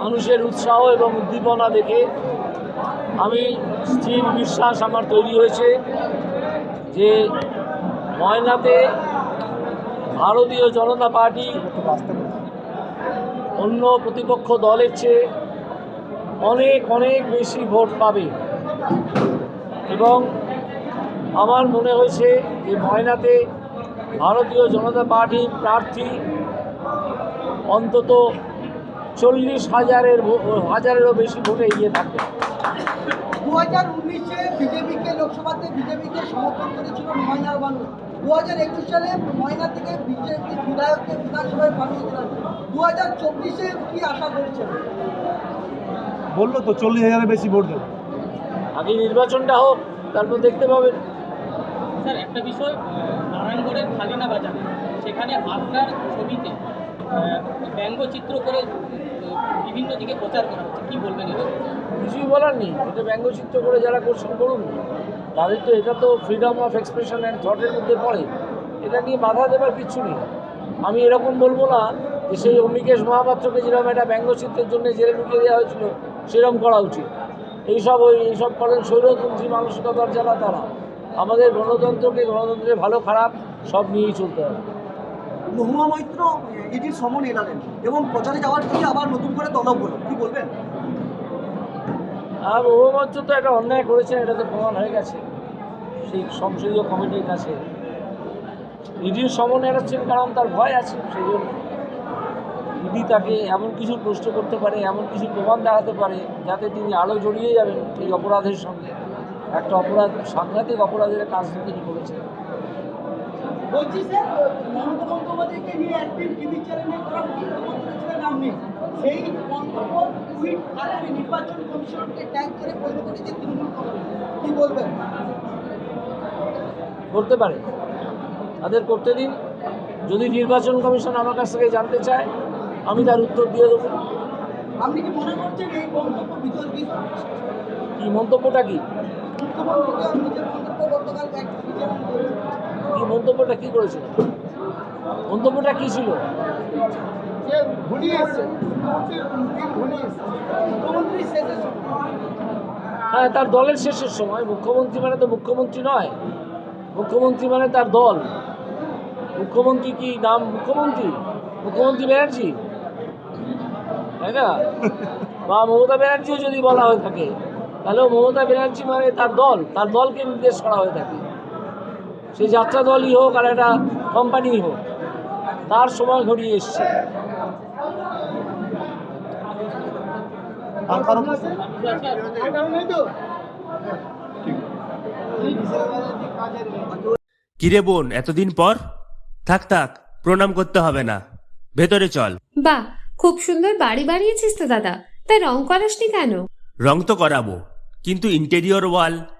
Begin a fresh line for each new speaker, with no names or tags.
মানুষের উৎসাহ এবং উদ্দীপনা দেখে আমি স্থির বিশ্বাস আমার তৈরি হয়েছে যে ময়নাতে ভারতীয় জনতা পার্টি অন্য প্রতিপক্ষ দলের চেয়ে অনেক অনেক বেশি ভোট পাবে। এবং আমার মনে হয়েছে যে ময়নাতে ভারতীয় জনতা পার্টির প্রার্থী অন্তত চল্লিশ হাজারের হাজারেরও বেশি ভোটে এগিয়ে থাকে।
দু হাজার উনিশে বিজেপিকে লোকসভাতে বিজেপিকে সমর্থন করেছিল ময়নার বানু। দু হাজার একুশ সালে ময়না থেকে বিজেপি বিধায়ককে বিধানসভায় পাঠিয়েছিলেন। দু হাজার চব্বিশে কি আশা করছেন?
বলল তো চল্লিশ হাজারের বেশি ভোট দেবে।
আগে নির্বাচনটা হোক তারপর দেখতে পাবেন।
স্যার একটা বিষয় নারায়ণগড়ের খালিনা বাজারে সেখানে আপনার ছবিতে ব্যঙ্গচিত্র করে বিভিন্ন দিকে প্রচার করা হচ্ছে। কি বলবেন এটা?
কিছুই বলার নেই। এটা ব্যঙ্গচিত্র করে যারা করছেন করুন তাদের তো এটা তো ফ্রিডম অফ এক্সপ্রেশন অ্যান্ড থটের মধ্যে পড়ে। এটা নিয়ে বাধা দেবার কিছু নেই। আমি এরকম বলব না যে সেই অম্বিকেশ মহাপাত্রকে যেরকম একটা ব্যঙ্গচিত্রের জন্য জেলে ঢুকিয়ে দেওয়া হয়েছিল, সেরকম করা উচিত। এইসব ওই এইসব করেন স্বৈরতন্ত্রী মানসিকতার যারা তারা। আমাদের গণতন্ত্রকে গণতন্ত্রের ভালো খারাপ সব নিয়েই চলতে হবে।
মহুয়া মৈত্র ইডির সমন এড়ালেন এবং প্রচারে যাওয়ার পরে আবার নতুন করে তলব হলো। কি বলবেন?
আর মহামঞ্চ তো একটা অন্যায় করেছেন এটা তো প্রমাণ হয়ে গেছে। সেই সংসদীয় কমিটির কাছে। ইডির সমন এড়াচ্ছেন কারণ তার ভয় আছে, সেই জন্য। ইডি তাকে এমন কিছু প্রশ্ন করতে পারে, এমন কিছু প্রমাণ দেখাতে পারে, যাতে তিনি আলো জড়িয়ে যাবেন এই অপরাধের সঙ্গে। একটা অপরাধ, সাংঘাতিক অপরাধের কাজ তিনি করেছেন।
বলছি স্যার মমতা বন্দ্যোপাধ্যায়কে নিয়ে একদিন টিভি চ্যানেলে করা মন্তব্য করেছিলেন আপনি সেই মন্তব্য টুইট আকারে নির্বাচন কমিশনকে ট্যাগ করে বলে করেছে তৃণমূল কংগ্রেস। কি বলবেন?
করতে পারে। তাদের করতে দিন। যদি নির্বাচন কমিশন আমার কাছ থেকে জানতে চায় আমি তার উত্তর দিয়ে দেবো।
আপনি কি মনে করছেন এই মন্তব্য বিতর্কিত
কি মন্তব্যটা কি?
মন্তব্য গতকাল
কি মন্তব্যটা কি করেছিল? মন্তব্যটা কি ছিল? হ্যাঁ তার দলের শেষের সময়। মুখ্যমন্ত্রী মানে তো মুখ্যমন্ত্রী নয়। মুখ্যমন্ত্রী মানে তার দল। মুখ্যমন্ত্রী কি নাম মুখ্যমন্ত্রী? মুখ্যমন্ত্রী ব্যানার্জি? তাই না? বা মমতা ব্যানার্জিও যদি বলা হয়ে থাকে তাহলেও মমতা ব্যানার্জি মানে তার দল। তার দলকে নির্দেশ করা হয়ে থাকে। সে যাত্রা দলই হোক আর একটা কোম্পানি হোক তার সময় ঘনিয়ে এসছে।
কিরে
বোন এতদিন পর? থাক থাক প্রণাম করতে হবে না। ভেতরে চল।
বাহ খুব সুন্দর বাড়ি বানিয়েছিস তো দাদা। তাই রং করাসনি কেন?
রং তো করাবো কিন্তু ইন্টেরিয়র ওয়াল